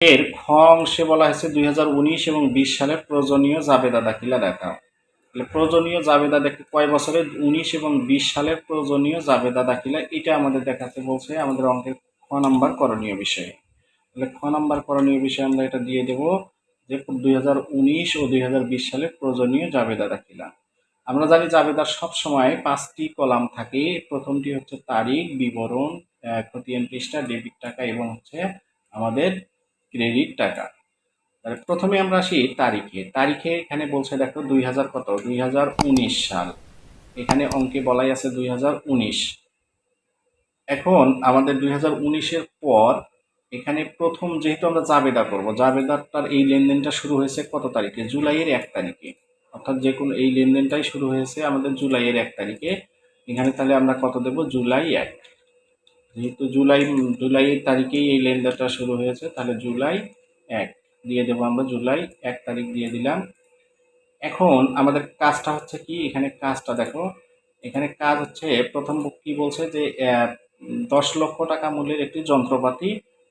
এর খ অংশে বলা হয়েছে দুই হাজার উনিশ এবং বিশ সালের প্রয়োজনীয় জাবেদা দাখিলা দেখাও। তাহলে প্রয়োজনীয় জাবেদা দেখে, কয় বছরের? উনিশ এবং বিশ সালের প্রয়োজনীয় জাবেদা দাখিলা, এটা আমাদের দেখাতে বলছে আমাদের অঙ্কের খ নাম্বার করণীয় বিষয়ে। তাহলে খ নাম্বার করণীয় বিষয়ে আমরা এটা দিয়ে দেব যে দুই হাজার উনিশ ও দুই সালের প্রয়োজনীয় জাবেদা দাখিলা। আমরা জানি জাবেদার সব সময় পাঁচটি কলাম থাকে। প্রথমটি হচ্ছে তারিখ, বিবরণ খতিয়ান পৃষ্ঠা, ডেবিট টাকা এবং হচ্ছে আমাদের ক্রেডিট টাকা। প্রথমে আমরা আসি তারিখে। তারিখে এখানে বলছে দেখো দুই হাজার কত? দুই হাজার উনিশ সাল। এখানে অঙ্কে বলাই আছে দুই হাজার উনিশ। এখন আমাদের দুই হাজার উনিশের পর এখানে প্রথম যেহেতু আমরা জাবেদা করব জাবেদারটার এই লেনদেনটা শুরু হয়েছে কত তারিখে? জুলাইয়ের এক তারিখে। অর্থাৎ যে কোনো এই লেনদেনটাই শুরু হয়েছে আমাদের জুলাইয়ের এক তারিখে। এখানে তাহলে আমরা কত দেব? জুলাই এক। যেহেতু জুলাই, জুলাইয়ের তারিখেই এই লেনদেনটা শুরু হয়েছে, তাহলে জুলাই এক দিয়ে দেবো আমরা, জুলাই এক তারিখ দিয়ে দিলাম। এখন আমাদের কাজটা হচ্ছে কি, এখানে কাজটা দেখো, এখানে কাজ হচ্ছে, প্রথম কি বলছে যে দশ লক্ষ টাকা মূল্যের একটি যন্ত্রপাতি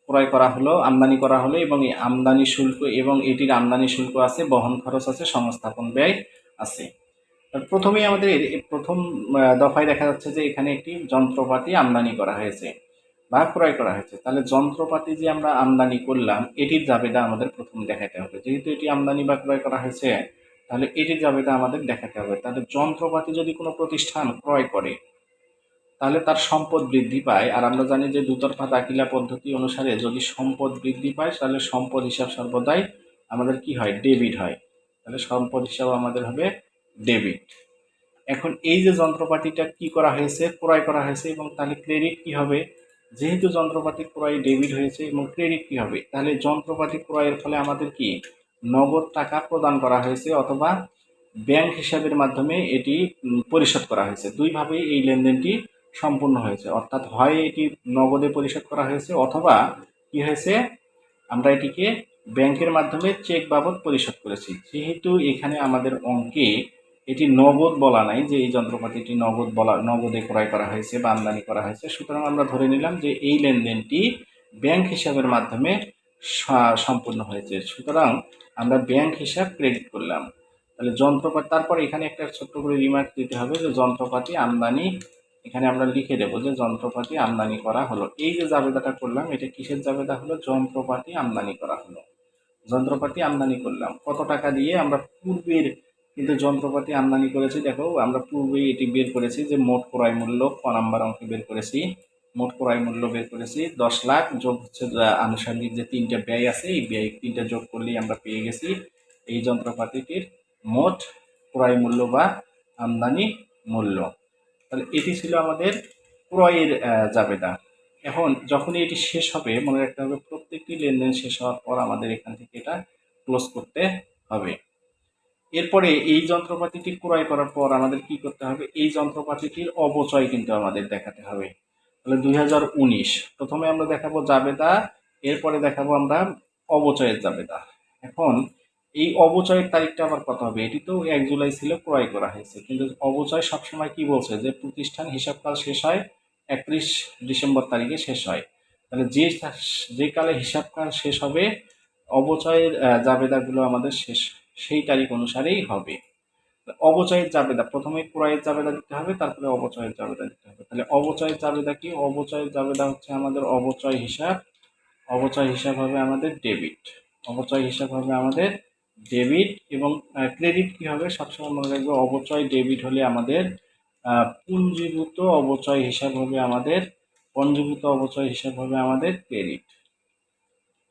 ক্রয় করা হলো, আমদানি করা হলো এবং এই আমদানি শুল্ক এবং এটির আমদানি শুল্ক আছে, বহন খরচ আছে, সংস্থাপন ব্যয় আছে। প্রথমেই আমাদের প্রথম দফায় দেখা যাচ্ছে যে এখানে একটি যন্ত্রপাতি আমদানি করা হয়েছে বা ক্রয় করা হয়েছে। তাহলে যন্ত্রপাতি যে আমরা আমদানি করলাম, এটির জাবেদা আমাদের প্রথম দেখাতে হবে। যেহেতু এটি আমদানি বা ক্রয় করা হয়েছে, তাহলে এটির জাবেদা আমাদের দেখাতে হবে। তাহলে যন্ত্রপাতি যদি কোনো প্রতিষ্ঠান ক্রয় করে, তাহলে তার সম্পদ বৃদ্ধি পায়। আর আমরা জানি যে দুতরফা দাখিলা পদ্ধতি অনুসারে যদি সম্পদ বৃদ্ধি পায়, তাহলে সম্পদ হিসাব সর্বদাই আমাদের কি হয়? ডেবিট হয়। তাহলে সম্পদ হিসাব আমাদের হবে ডেবিট। এখন এই যে যন্ত্রপাতিটা কি করা হয়েছে, ক্রয় করা হয়েছে এবং তাহলে ক্রেডিট কি হবে? যেহেতু যন্ত্রপাতি ক্রয় ডেবিট হয়েছে এবং ক্রেডিট কি হবে? তাহলে যন্ত্রপাতি ক্রয়ের ফলে আমাদের কি নগদ টাকা প্রদান করা হয়েছে অথবা ব্যাংক হিসাবের মাধ্যমে এটি পরিশোধ করা হয়েছে। দুইভাবেই এই লেনদেনটি সম্পূর্ণ হয়েছে। অর্থাৎ হয় এটি নগদে পরিশোধ করা হয়েছে অথবা কি হয়েছে? আমরা এটিকে ব্যাংকের মাধ্যমে চেক বাবদ পরিশোধ করেছি। যেহেতু এখানে আমাদের অঙ্কে এটি নগদ বলা নাই যে এই যন্ত্রপাতিটি নগদ বলা, নগদে ক্রয় করা হয়েছে বা আমদানি করা হয়েছে। সুতরাং আমরা ধরে নিলাম যে এই লেনদেনটি ব্যাংক হিসাবের মাধ্যমে সম্পূর্ণ হয়েছে। সুতরাং আমরা ব্যাংক হিসাব ক্রেডিট করলাম। তাহলে যন্ত্রপাতি, তারপর এখানে একটা ছোট্ট করে রিমার্ক দিতে হবে যে যন্ত্রপাতি আমদানি, এখানে আমরা লিখে দেবো যে যন্ত্রপাতি আমদানি করা হলো। এই যে জাবেদাটা করলাম, এটা কিসের জাবেদা হলো? যন্ত্রপাতি আমদানি করা হলো। যন্ত্রপাতি আমদানি করলাম। কত টাকা দিয়ে আমরা পূর্বের কিন্তু যন্ত্রপাতি আমদানি করেছি, দেখো, আমরা পূর্বেই এটি বের করেছি যে মোট ক্রয় মূল্য, ক নাম্বার অঙ্কে বের করেছি। মোট ক্রয় মূল্য বের করেছি দশ লাখ, যোগ হচ্ছে আনুষঙ্গিক যে তিনটা ব্যয় আছে, এই ব্যয় তিনটা যোগ করলেই আমরা পেয়ে গেছি এই যন্ত্রপাতিটির মোট ক্রয় মূল্য বা আমদানি মূল্য। তাহলে এটি ছিল আমাদের ক্রয়ের জাবেদা। এখন যখনই এটি শেষ হবে, মনে রাখতে হবে প্রত্যেকটি লেনদেন শেষ হওয়ার পর আমাদের এখান থেকে এটা ক্লোজ করতে হবে। এরপরে এই যন্ত্রপাতিটি ক্রয় করার পর আমাদের কি করতে হবে? এই যন্ত্রপাতিটির অবচয় কিন্তু আমাদের দেখাতে হবে। তাহলে দু হাজার উনিশ, প্রথমে আমরা দেখাবো জাবেদা, এরপরে দেখাবো আমরা অবচয়ের জাবেদা। এখন এই অবচয়ের তারিখটা আবার কত হবে? এটি তো এক জুলাই ছিল, ক্রয় করা হয়েছে। কিন্তু অবচয় সবসময় কি বলছে? যে প্রতিষ্ঠান হিসাবকাল শেষ হয়, একত্রিশ ডিসেম্বর তারিখে শেষ হয়। তাহলে যে যে কালে হিসাবকাল শেষ হবে অবচয়ের জাবেদাগুলো আমাদের শেষ সেই তারিখ অনুসারেই হবে। অবচয়ের জাবেদা প্রথমে ক্রয়ের জাবেদা দিতে হবে, তারপরে অবচয়ের জাবেদা দিতে হবে। তাহলে অবচয়ের জাবেদা কি? অবচয়ের জাবেদা হচ্ছে আমাদের অবচয় হিসাব। অবচয় হিসাব হবে আমাদের ডেবিট। অবচয় হিসাব হবে আমাদের ডেবিট এবং ক্রেডিট কি হবে? সবসময় মনে রাখবে অবচয় ডেবিট হলে আমাদের পুঞ্জীভূত অবচয় হিসাব হবে আমাদের, পঞ্জীভূত অবচয় হিসাব হবে আমাদের ক্রেডিট।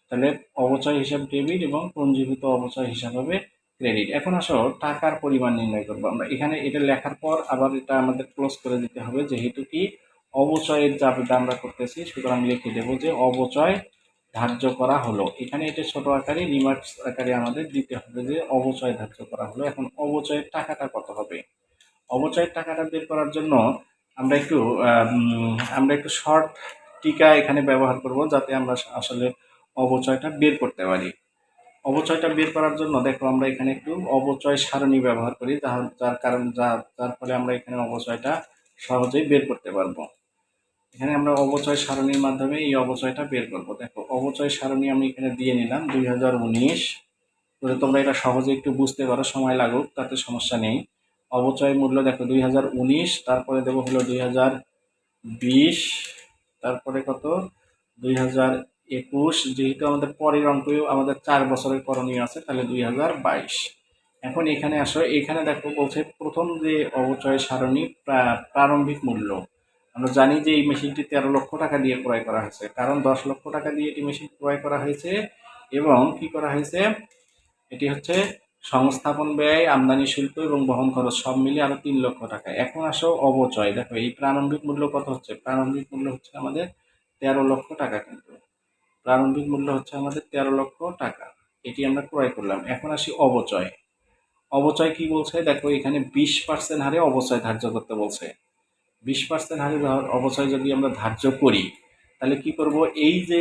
তাহলে অবচয় হিসাব ডেবিট এবং পঞ্জীভূত অবচয় হিসাব হবে ক্রেডিট এখন আসো, টাকার পরিমাণ নির্ণয় করব আমরা। এখানে এটা লেখার পর আবার এটা আমাদের ক্লোজ করে দিতে হবে, যেহেতু কি অবচয়ের জাবেদা আমরা করতেছি, সুতরাং লিখে দেবো যে অবচয় ধার্য করা হলো। এখানে এটা ছোট আকারে রিমার্কস আকারে আমাদের দিতে হবে যে অবচয় ধার্য করা হলো। এখন অবচয়ের টাকাটা কত হবে? অবচয়ের টাকাটা বের করার জন্য আমরা একটু আমরা একটু শর্ট টিকা এখানে ব্যবহার করব, যাতে আমরা আসলে অবচয়টা বের করতে পারি। অবচয়টা বের করার জন্য দেখো আমরা এখানে একটু অবচয় সারণী ব্যবহার করি, যার কারণ, যা, যার ফলে আমরা এখানে অবচয়টা সহজেই বের করতে পারব। এখানে আমরা অবচয় সারণীর মাধ্যমে এই অবচয়টা বের করব। দেখো, অবচয় সারণী আমি এখানে দিয়ে নিলাম দুই হাজার উনিশ। তোমরা এটা সহজে একটু বুঝতে পারো, সময় লাগুক, তাতে সমস্যা নেই। অবচয় মূল্য দেখো দুই হাজার উনিশ, তারপরে দেবো হলো দুই হাজার বিশ, তারপরে কত? দুই হাজার একুশ, যেহেতু আমাদের পরের অঙ্কেও আমাদের চার বছরের করণীয় আছে, তাহলে দুই হাজার বাইশ। এখন এখানে আসো, এখানে দেখো বলছে প্রথম যে অবচয় সারণী প্রা- প্রারম্ভিক মূল্য। আমরা জানি যে এই মেশিনটি তেরো লক্ষ টাকা দিয়ে ক্রয় করা হয়েছে, কারণ দশ লক্ষ টাকা দিয়ে এটি মেশিন ক্রয় করা হয়েছে এবং কি করা হয়েছে? এটি হচ্ছে সংস্থাপন ব্যয়, আমদানি শুল্ক এবং বহন খরচ সব মিলিয়ে আরও তিন লক্ষ টাকা। এখন আসো অবচয়, দেখো এই প্রারম্ভিক মূল্য কত হচ্ছে? প্রারম্ভিক মূল্য হচ্ছে আমাদের তেরো লক্ষ টাকা কিন্তু। প্রারম্ভিক মূল্য হচ্ছে আমাদের তেরো লক্ষ টাকা। এটি আমরা ক্রয় করলাম। এখন আসি অবচয়। অবচয় কি বলছে? দেখো, এখানে বিশ পার্সেন্ট হারে অবচয় ধার্য করতে বলছে। বিশ পার্সেন্ট হারে অবচয় যদি আমরা ধার্য করি, তাহলে কি করব? এই যে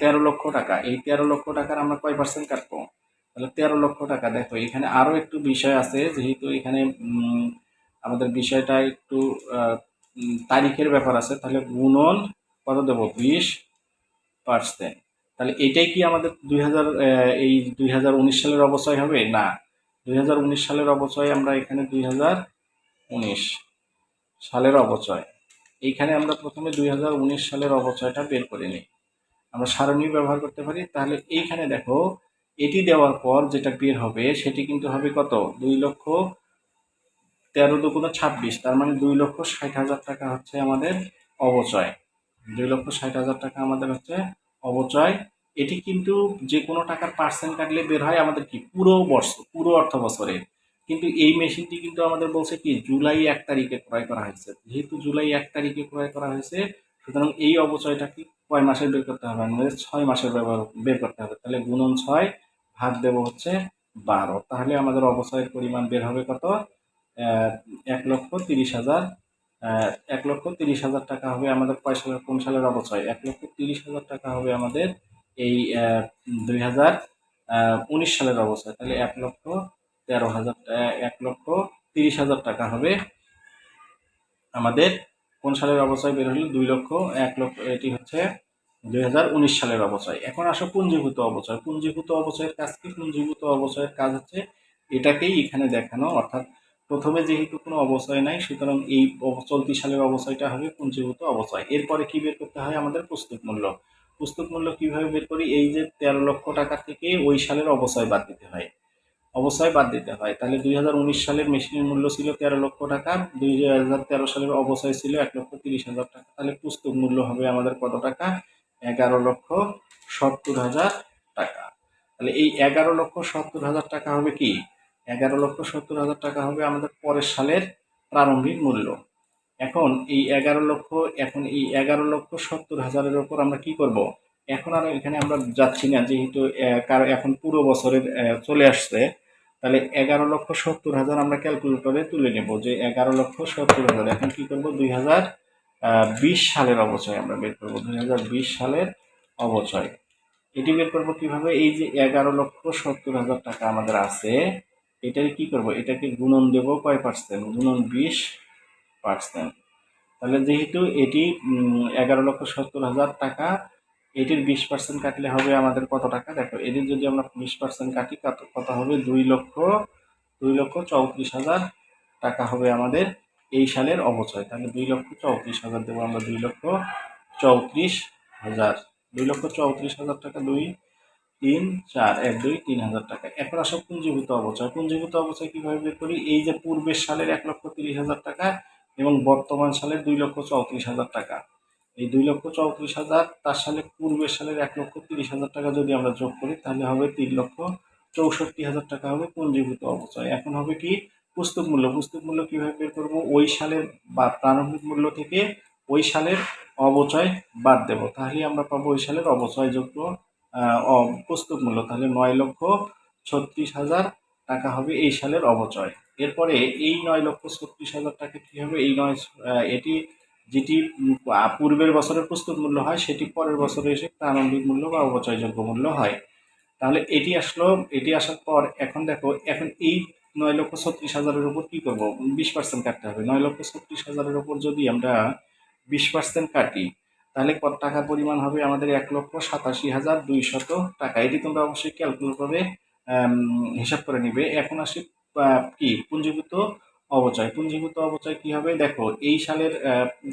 তেরো লক্ষ টাকা, এই তেরো লক্ষ টাকার আমরা কয় পার্সেন্ট কাটবো? তাহলে তেরো লক্ষ টাকা। দেখো, এখানে আরও একটু বিষয় আছে, যেহেতু এখানে আমাদের বিষয়টা একটু তারিখের ব্যাপার আছে, তাহলে গুণন কত দেবো বিশ পার্সেন্ট তাহলে এটাই কি আমাদের দুই হাজার এই দুই হাজার উনিশ সালের অবচয় হবে? না। দুই হাজার উনিশ সালের অবচয় আমরা এখানে দুই হাজার উনিশ সালের অবচয়। এইখানে আমরা প্রথমে দুই হাজার উনিশ সালের অবচয়টা বের করে নিই। আমরা সারণী ব্যবহার করতে পারি। তাহলে এইখানে দেখো, এটি দেওয়ার পর যেটা বের হবে, সেটি কিন্তু হবে কত? দুই লক্ষ তেরো দুগুণ ছাব্বিশ। তার মানে দুই লক্ষ ষাট হাজার টাকা হচ্ছে আমাদের অবচয়। দুই লক্ষ ষাট হাজার টাকা আমাদের হচ্ছে অবচয় এটি কিন্তু যে কোনো টাকার পার্সেন্ট কাটলে বের হয় আমাদের কি? পুরো বর্ষ, পুরো অর্থ বছরে। কিন্তু এই মেশিনটি কিন্তু আমাদের বলছে কি, জুলাই এক তারিখে ক্রয় করা হয়েছে। যেহেতু জুলাই এক তারিখে ক্রয় করা হয়েছে, সুতরাং এই অবচয়টা কি কয় মাসের বের করতে হবে? আমাদের ছয় মাসের ব্যবহার বের করতে হবে। তাহলে গুণন ছয় ভাগ দেবো হচ্ছে বারো। তাহলে আমাদের অবচয়ের পরিমাণ বের হবে কত? এক লক্ষ তিরিশ হাজার এক লক্ষ তিরিশ হাজার টাকা হবে আমাদের কয় সালের, কোন সালের অবচয় এক লক্ষ তিরিশ হাজার টাকা হবে আমাদের এই দুই হাজার উনিশ সালের অবস্থা তাহলে এক লক্ষ তেরো হাজার এক লক্ষ তিরিশ হাজার টাকা হবে আমাদের কোন সালের অবচয়? বের হলো দুই লক্ষ, এক লক্ষ, এটি হচ্ছে দুই হাজার উনিশ সালের অবচয়। এখন আসো পুঞ্জীভূত অবচয়। পুঞ্জীভূত অবচয়ের কাজ কি? পুঞ্জীভূত অবচয়ের কাজ হচ্ছে এটাকেই এখানে দেখানো, অর্থাৎ প্রথমে যেহেতু কোনো অবচয় নাই, সুতরাং এই চলতি সালের অবচয়টা হবে পুঞ্জীভূত অবচয় এরপরে কি বের করতে হয় আমাদের পুস্তক মূল্য। পুস্তক মূল্য কীভাবে বের করি? এই যে তেরো লক্ষ টাকা থেকে ওই সালের অবচয় বাদ দিতে হয়। অবচয় বাদ দিতে হয়। তাহলে দুই হাজার উনিশ সালের মেশিনের মূল্য ছিল তেরো লক্ষ টাকা, দুই হাজার তেরো সালের অবচয় ছিল এক লক্ষ তিরিশ হাজার টাকা। তাহলে পুস্তক মূল্য হবে আমাদের কত টাকা? এগারো লক্ষ সত্তর হাজার টাকা। তাহলে এই এগারো লক্ষ সত্তর হাজার টাকা হবে কি? এগারো লক্ষ সত্তর হাজার টাকা হবে আমাদের পরের সালের প্রারম্ভিক মূল্য। এখন এই এগারো লক্ষ, এখন এই এগারো লক্ষ সত্তর হাজারের ওপর আমরা কি করব? এখন আর এখানে আমরা যাচ্ছি না, যেহেতু এখন পুরো বছরের চলে আসছে। তাহলে এগারো লক্ষ সত্তর হাজার আমরা ক্যালকুলেটরে তুলে নেব যে এগারো লক্ষ সত্তর হাজার। এখন কি করব? দুই হাজার বিশ সালের অবচয় আমরা বের করব। দুই হাজার বিশ সালের অবচয়। এটি বের করব কীভাবে? এই যে এগারো লক্ষ সত্তর হাজার টাকা আমাদের আছে এটাকে কি করব? এটাকে গুণন দেব কয় পার্সেন্ট গুণন বিশ পার্সেন্ট তাহলে যেহেতু এটি এগারো লক্ষ সত্তর হাজার টাকা, এটির বিশ পার্সেন্ট কাটলে হবে আমাদের কত টাকা? দেখো, এটির যদি আমরা বিশ পার্সেন্ট কাটি, কত কত হবে? দুই লক্ষ দুই লক্ষ চৌত্রিশ হাজার টাকা হবে আমাদের এই সালের অবচয় তাহলে দুই লক্ষ চৌত্রিশ হাজার দেবো আমরা দুই লক্ষ চৌত্রিশ হাজার। দুই লক্ষ চৌত্রিশ হাজার টাকা দুই তিন, চার, এক, দুই, তিন হাজার টাকা। এখন আসো পুঞ্জীভূত অবচয়। পুঞ্জীভূত অবচয় কীভাবে বের করি? এই যে পূর্বের সালের এক লক্ষ তিরিশ হাজার টাকা এবং বর্তমান সালের দুই লক্ষ চৌত্রিশ হাজার টাকা। এই দুই লক্ষ চৌত্রিশ হাজার, তার সালে পূর্বের সালের এক লক্ষ তিরিশ হাজার টাকা যদি আমরা যোগ করি, তাহলে হবে তিন লক্ষ চৌষট্টি হাজার টাকা হবে পুঞ্জীভূত অবচয়। এখন হবে কি? পুস্তক মূল্য। পুস্তক মূল্য কীভাবে বের করব? ওই সালের বা প্রারম্ভিক মূল্য থেকে ওই সালের অবচয় বাদ দেব। তাহলে আমরা পাবো ওই সালের অবচয়যোগ্য পুস্তক মূল্য। তাহলে নয় লক্ষ ছত্রিশ হাজার টাকা হবে এই সালের অবচয়। এরপরে এই নয় লক্ষ ছত্রিশ হাজার টাকা কি হবে? এই নয় এটি যেটি পূর্বের বছরের পুস্তক মূল্য হয়, সেটি পরের বছরে এসে প্রারম্ভিক মূল্য বা অবচয়যোগ্য মূল্য হয়। তাহলে এটি আসলো, এটি আসার পর এখন দেখো, এখন এই নয় লক্ষ ছত্রিশ হাজারের উপর কি করব? বিশ পার্সেন্ট কাটতে হবে। নয় লক্ষ ছত্রিশ হাজারের উপর যদি আমরা বিশ পার্সেন্ট কাটি তাহলে কত টাকার পরিমাণ হবে? আমাদের এক লক্ষ সাতাশি হাজার দুইশত টাকা। এটি তোমরা অবশ্যই ক্যালকুলেটরে হিসাব করে নিবে। এখন আসি কি? পুঞ্জীভূত অবচয়। পুঞ্জীভূত অবচয় কি হবে? দেখো, এই সালের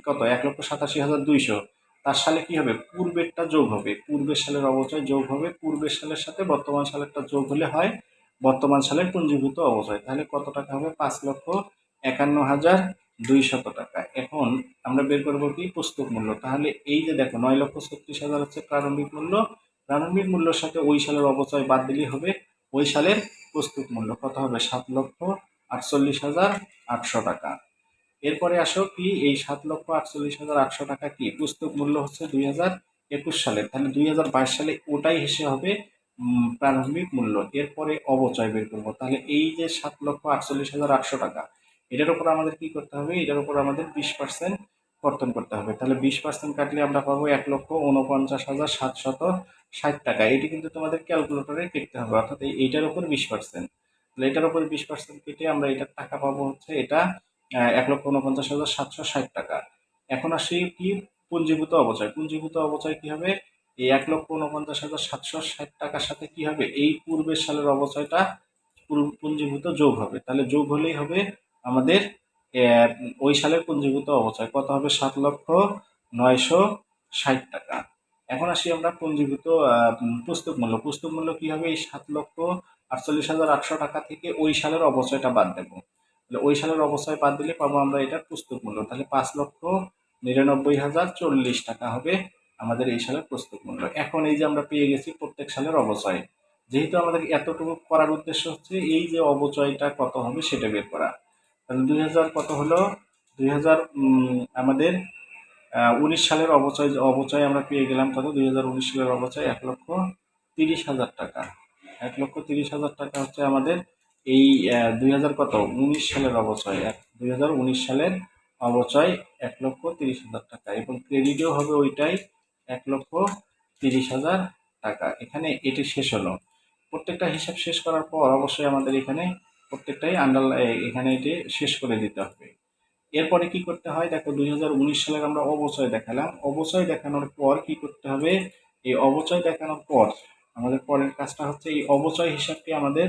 কত? এক লক্ষ সাতাশি হাজার দুইশো। তার সালে কি হবে? পূর্বেরটা যোগ হবে। পূর্বের সালের অবচয় যোগ হবে। পূর্বের সালের সাথে বর্তমান সালেরটা যোগ হলে হয় বর্তমান সালের পুঞ্জীভূত অবচয়। তাহলে কত টাকা হবে? পাঁচ লক্ষ একান্ন হাজার দুইশত টাকা। এখন আমরা বের করব কি? পুস্তক মূল্য। তাহলে এই যে দেখো, নয় লক্ষ ছত্রিশ হাজার হচ্ছে প্রারম্ভিক মূল্য। প্রারম্ভিক মূল্যের সাথে ওই সালের অবচয় বাদ দিলেই হবে। ওই সালের পুস্তক মূল্য কত হবে? সাত লক্ষ আটচল্লিশ হাজার আটশো টাকা। এরপরে আসো কি? এই সাত লক্ষ আটচল্লিশ হাজার আটশো টাকা কি? পুস্তক মূল্য হচ্ছে দুই হাজার একুশ সালের তাহলে দুই হাজার বাইশ সালে ওটাই হিসেবে হবে প্রারম্ভিক মূল্য। এরপরে অবচয় বের করব। তাহলে এই যে সাত লক্ষ আটচল্লিশ হাজার আটশো টাকা এটার উপর আমাদের কি করতে হবে? এটার উপর আমাদের বিশ পার্সেন্ট কর্তন করতে হবে। তাহলে বিশ পার্সেন্ট কাটলে আমরা পাবো এক লক্ষ উনপঞ্চাশ হাজার সাতশত ষাট টাকা। এটি কিন্তু তোমাদের ক্যালকুলেটরে কেটে হবে, অর্থাৎ এইটার উপর বিশ পার্সেন্ট তাহলে এটার উপর বিশ পার্সেন্ট কেটে আমরা এটার টাকা পাবো হচ্ছে এটা এক লক্ষ উনপঞ্চাশ হাজার সাতশো ষাট টাকা। এখন আসি কি? পুঞ্জীভূত অবচয়। পুঞ্জীভূত অবচয় কি হবে? এই এক লক্ষ উনপঞ্চাশ হাজার সাতশো ষাট টাকার সাথে কি হবে? এই পূর্বের সালের অবচয়টা পুঞ্জীভূত যোগ হবে। তাহলে যোগ হলেই হবে আমাদের ওই সালের পুঞ্জীভূত অবচয়। কত হবে? সাত লক্ষ নয়শো ষাট টাকা। এখন আসি আমরা পুঞ্জীভূত পুস্তক মূল্য। পুস্তক মূল্য কি হবে? এই সাত লক্ষ আটচল্লিশ হাজার আটশো টাকা থেকে ওই সালের অবচয়টা বাদ দেবো। তাহলে ওই সালের অবচয় বাদ দিলে পাবো আমরা এটা পুস্তক মূল্য। তাহলে পাঁচ লক্ষ নিরানব্বই হাজার চল্লিশ টাকা হবে আমাদের এই সালের পুস্তক মূল্য। এখন এই যে আমরা পেয়ে গেছি প্রত্যেক সালের অবচয়। যেহেতু আমাদের এতটুকু করার উদ্দেশ্য হচ্ছে এই যে অবচয়টা কত হবে সেটা বের করা। তাহলে দুই হাজার কত হলো? দুই হাজার আমাদের উনিশ সালের অবচয় অবচয় আমরা পেয়ে গেলাম কত? দুই হাজার উনিশ সালের অবচয় এক লক্ষ তিরিশ হাজার টাকা। এক লক্ষ তিরিশ হাজার টাকা হচ্ছে আমাদের এই দুই হাজার কত? উনিশ সালের অবচয় এক, দুই সালের অবচয় এক লক্ষ তিরিশ হাজার টাকা। এবং ক্রেডিটও হবে ওইটাই এক লক্ষ তিরিশ হাজার টাকা। এখানে এটি শেষ হলো। প্রত্যেকটা হিসাব শেষ করার পর অবশ্যই আমাদের এখানে প্রত্যেকটাই আন্ডার এখানে এটি শেষ করে দিতে হবে। এরপরে কি করতে হয়? দেখো, দুই হাজার উনিশ সালের আমরা অবচয় দেখালাম। অবচয় দেখানোর পর কি করতে হবে? এই অবচয় দেখানোর পর আমাদের পরের কাজটা হচ্ছে এই অবচয় হিসাবকে আমাদের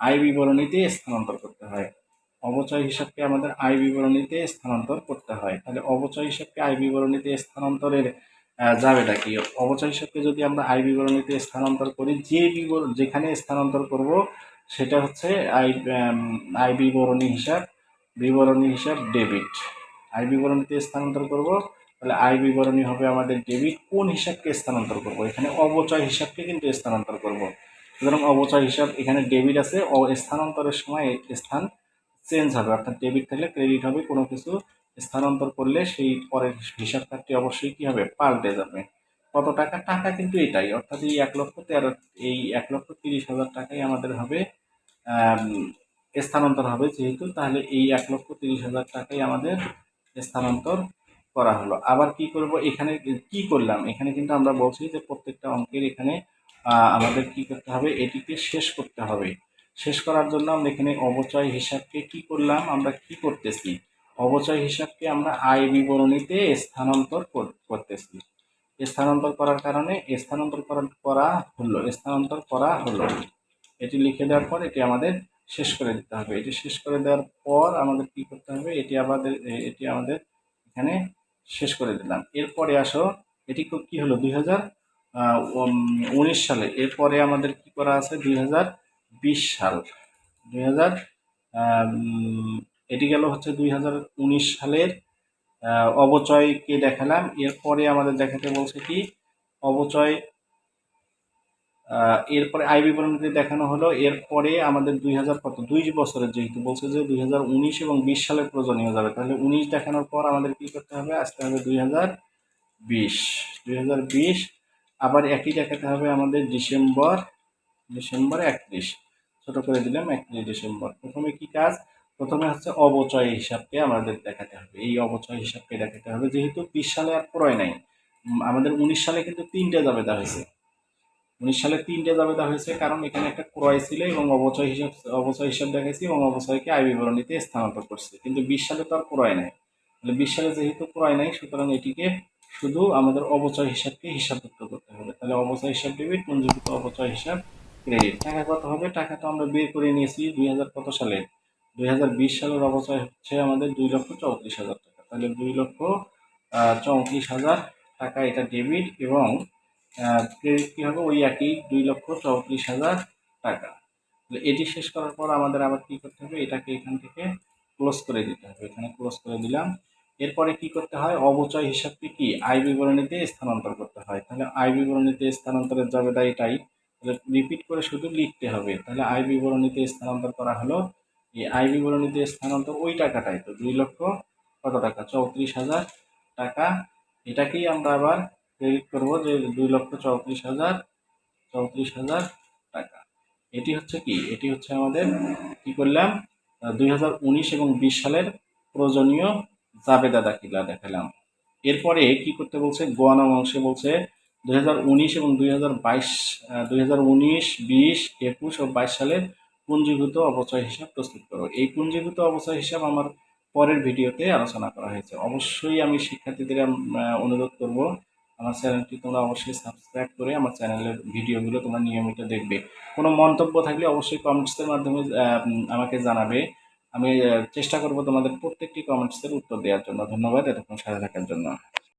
আয় বিবরণীতে স্থানান্তর করতে হয়। অবচয় হিসাবকে আমাদের আয় বিবরণীতে স্থানান্তর করতে হয়। তাহলে অবচয় হিসাবকে আয় বিবরণীতে স্থানান্তরের যাবেটা কি? অবচয় হিসাবকে যদি আমরা আয় বিবরণীতে স্থানান্তর করি, যে বিবরণ যেখানে স্থানান্তর করব সেটা হচ্ছে আই আই বিবরণী হিসাব বিবরণী হিসাব, ডেবিট। আই বিবরণীতে স্থানান্তর করব, তাহলে আয় বিবরণী হবে আমাদের ডেবিট। কোন হিসাবকে স্থানান্তর করব? এখানে অবচয় হিসাবকে কিন্তু স্থানান্তর করব। সুতরাং অবচয় হিসাব, এখানে ডেবিট আছে স্থানান্তরের সময় স্থান চেঞ্জ হবে। অর্থাৎ ডেবিট থাকলে ক্রেডিট হবে, কোনো কিছু স্থানান্তর করলে সেই পরের হিসাব খাতটি অবশ্যই কী হবে? পাল্টে যাবে। কত টাকা? টাকা কিন্তু এটাই। অর্থাৎ এই এক লক্ষ তেরো, এই এক লক্ষ তিরিশ হাজার টাকাই আমাদের হবে স্থানান্তর হবে যেহেতু। তাহলে এই এক লক্ষ তিরিশ হাজার টাকাই আমাদের স্থানান্তর করা হলো। আবার কি করব? এখানে কি করলাম? এখানে কিন্তু আমরা বলছি যে প্রত্যেকটা অঙ্কের এখানে আমাদের কি করতে হবে? এটিকে শেষ করতে হবে। শেষ করার জন্য আমরা এখানে অবচয় হিসাবকে কি করলাম? আমরা কি করতেছি? অবচয় হিসাবকে আমরা আয় বিবরণীতে স্থানান্তর কর- করতেছি। স্থানান্তর করার কারণে স্থানান্তর করা- হলো, স্থানান্তর করা হলো। এটি লিখে দেওয়ার পর এটি আমাদের শেষ করে দিতে হবে। এটি শেষ করে দেওয়ার পর আমাদের কি করতে হবে? এটি আমাদের এটি আমাদের এখানে শেষ করে দিলাম। এরপরে আসো, এটি কো- কি হলো? দুই উনিশ সালে। এরপরে আমাদের কি করা আছে? দুই বিশ সাল। দুই হাজার এটি গেল হচ্ছে দুই হাজার উনিশ সালের অবচয়কে দেখালাম। এরপরে আমাদের দেখাতে বলছে কি, অবচয় এরপরে আয় বিবরণীতে দেখানো হলো। এরপরে আমাদের দুই হাজার কত, দুই বছরের যেহেতু বলছে যে দুই হাজার উনিশ এবং বিশ সালের প্রয়োজনীয় যাবে। তাহলে উনিশ দেখানোর পর আমাদের কি করতে হবে? আসতে হবে দুই হাজার বিশ। দুই হাজার বিশ, আবার একই দেখাতে হবে আমাদের ডিসেম্বর ডিসেম্বর একত্রিশ। ছোট করে দিলাম, একত্রিশ ডিসেম্বর। প্রথমে কি কাজ? প্রথমে হচ্ছে অবচয় হিসাবকে আমাদের দেখাতে হবে। এই অবচয় হিসাবকে দেখাতে হবে। যেহেতু বিশ সালে আর ক্রয় নাই আমাদের উনিশ সালে কিন্তু তিনটে জাবেদা হয়েছে। উনিশ সালে তিনটে জাবেদা হয়েছে কারণ এখানে একটা ক্রয় ছিল এবং অবচয় হিসাব অবচয় হিসাব দেখাইছি এবং অবচয়কে আয় বিবরণীতে স্থানান্তর করছে। কিন্তু বিশ সালে তো আর ক্রয় নাই। তাহলে বিশ সালে যেহেতু ক্রয় নাই, সুতরাং এটিকে শুধু আমাদের অবচয় হিসাবকে হিসাবভুক্ত করতে হবে। তাহলে অবচয় হিসাব ডেবিট পুঞ্জীভূত অবচয় হিসাব ক্রেডিট টাকা কত হবে? টাকা তো আমরা বের করে নিয়েছি দুই হাজার কত সালে? বিশ সালের অবচয় হচ্ছে আমাদের দুই লক্ষ চৌত্রিশ হাজার টাকা। তাহলে দুই লক্ষ চৌত্রিশ হাজার টাকা এটা ডেবিট এবং ক্রেডিট কী হবে? ওই একই দুই লক্ষ চৌত্রিশ হাজার টাকা। এটি শেষ করার পর আমাদের আবার কী করতে হবে? এটাকে এখান থেকে ক্লোজ করে দিতে হবে। এখানে ক্লোজ করে দিলাম। এরপরে কি করতে হয়? অবচয় হিসাবটি কি? আয় বিবরণীতে স্থানান্তর করতে হয়। তাহলে আয় বিবরণীতে স্থানান্তরের যাবেদা এটাই। তাহলে রিপিট করে শুধু লিখতে হবে। তাহলে আয় বিবরণীতে স্থানান্তর করা হলো এই আয় বিবরণীতে স্থানান্তর ওই টাকাটাই তো দুই লক্ষ কত টাকা? চৌত্রিশ হাজার টাকা। এটাকেই আমরা আবার ক্রেডিট করব যে দুই লক্ষ চৌত্রিশ হাজার চৌত্রিশ হাজার টাকা। এটি হচ্ছে কি? এটি হচ্ছে আমাদের কি করলাম? দুই হাজার উনিশ এবং বিশ সালের প্রয়োজনীয় জাবেদা দাখিলা দেখালাম। এরপরে কি করতে বলছে? গ নং অংশে বলছে, দুই হাজার উনিশ এবং দুই হাজার বাইশ দুই হাজার উনিশ, বিশ, একুশ ও বাইশ সালের পুঞ্জীভূত অবচয় হিসাব প্রস্তুত করো। এই পুঞ্জীভূত অবচয় হিসাব আমার পরের ভিডিওতে আলোচনা করা হয়েছে। অবশ্যই আমি শিক্ষার্থীদের অনুরোধ করব, আমার চ্যানেলটি তোমরা অবশ্যই সাবস্ক্রাইব করে আমার চ্যানেলের ভিডিওগুলো তোমরা নিয়মিত দেখবে। কোনো মন্তব্য থাকলে অবশ্যই কমেন্টসের মাধ্যমে আমাকে জানাবে। আমি চেষ্টা করব তোমাদের প্রত্যেকটি কমেন্টসের উত্তর দেওয়ার জন্য। ধন্যবাদ এতক্ষণ সাথে থাকার জন্য।